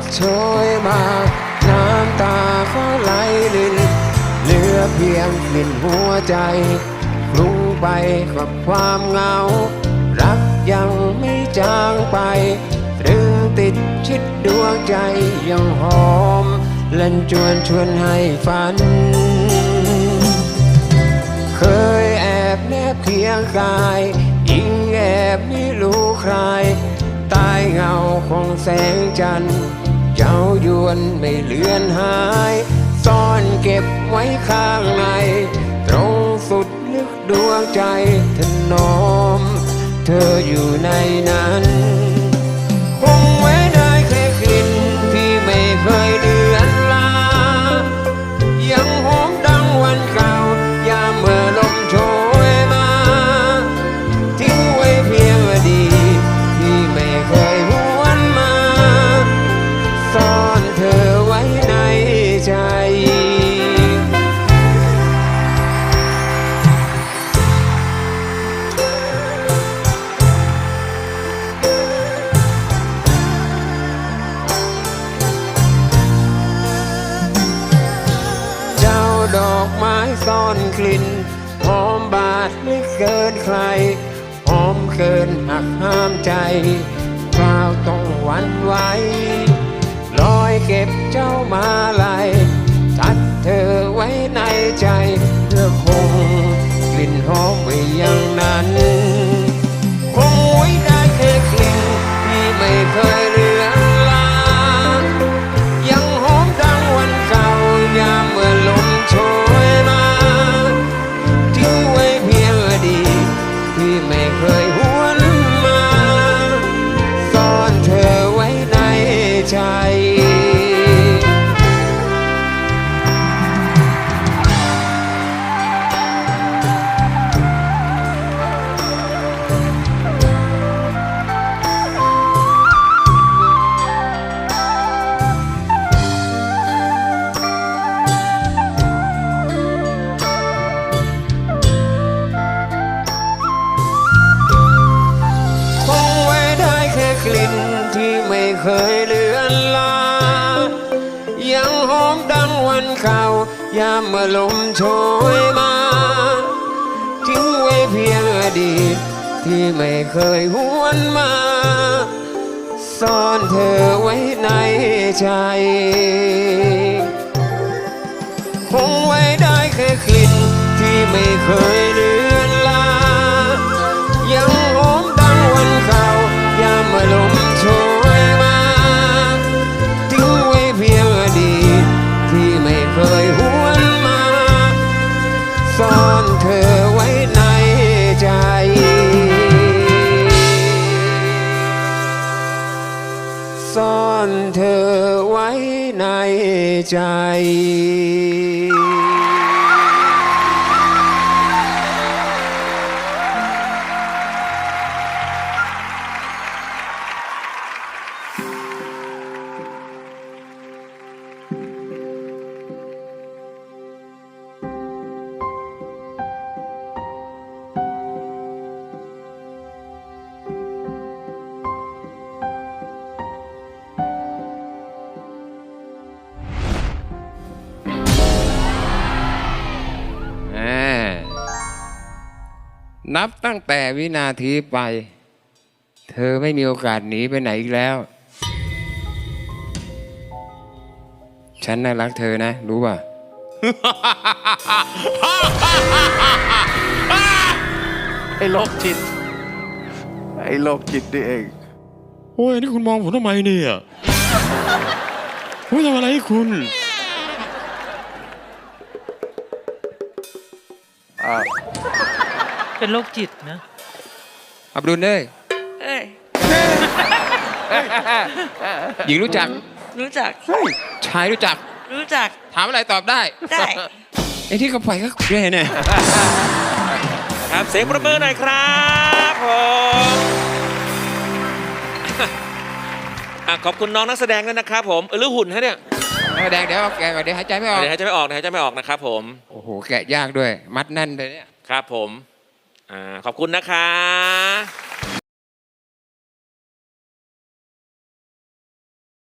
ดโชยมา น้ำตาก็ไหลลินเหลือเพียงกลิ่นหัวใจคลุ้งไปกับความเหงา รักยังไม่จางไปตรึงติดชิดดวงใจยังหอมเล่นจวนชวนให้ฝัน เคยแอบแนบเคียงกายยิ่งแอบไม่รู้ใคร ใต้เงาของแสงจันทร์ เจ้ายวนไม่เลือนหาย ซ่อนเก็บไว้ข้างใน ตรงสุดลึกดวงใจถนอม เธออยู่ในนั้น กลิ่นหอมบาดไม่เกินใครหอมเกินหักห้ามใจคราวต้องหวั่นไหว เคยเลือนลางยังหอมดังวันเก่ายามเมื่อลมโชยมา ทิ้งไว้เพียงอดีต ที่ไม่เคยหวนมา ซ่อนเธอไว้ในใจ คงไว้ได้แค่กลิ่นที่ไม่เคย ซ่อนเธอไว้ในใจ ซ่อนเธอไว้ในใจ นับตั้งแต่วินาทีไป เธอไม่มีโอกาสหนีไปไหนอีกแล้ว ฉันน่ารักเธอนะ รู้ป่ะ ไอ้โรคจิต ไอ้โรคจิตนี่เอง โอ้ย นี่คุณมองผมทำไมเนี่ยผมไม่ทำอะไรให้คุณ เป็นโรคจิตนะ อับดุลเอ้ยเอ้ย หญิงรู้จักรู้จัก ชายรู้จัก รู้จัก ถามอะไรตอบได้ได้ ไอ้ที่เขาไปก็แย่เนี่ยครับเสียงประมือหน่อยครับผมอะขอบคุณน้องนักแสดงด้วยนะครับผมเออหรือหุ่นฮะเนี่ยแดงเดี๋ยวเอาแกะก่อนเดี๋ยวหายใจไม่ออกเดี๋ยวหายใจไม่ออกนะหายใจไม่ออกนะครับผม โอ้โหแกะยากด้วย มัดแน่นเลยเนี่ย ครับผมอ่า ขอบคุณนะคะ